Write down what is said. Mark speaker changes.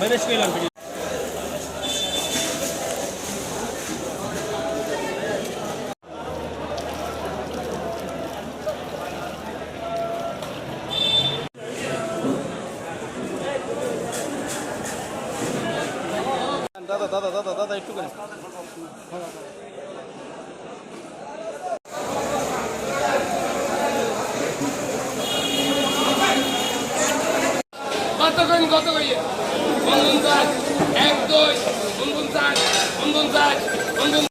Speaker 1: Manage করলাম দাদা দাদা দাদা দাদা একটু করে
Speaker 2: কত কত কইয়ে? বন্ধন চাষ বন্ধন চাষ বন্ধন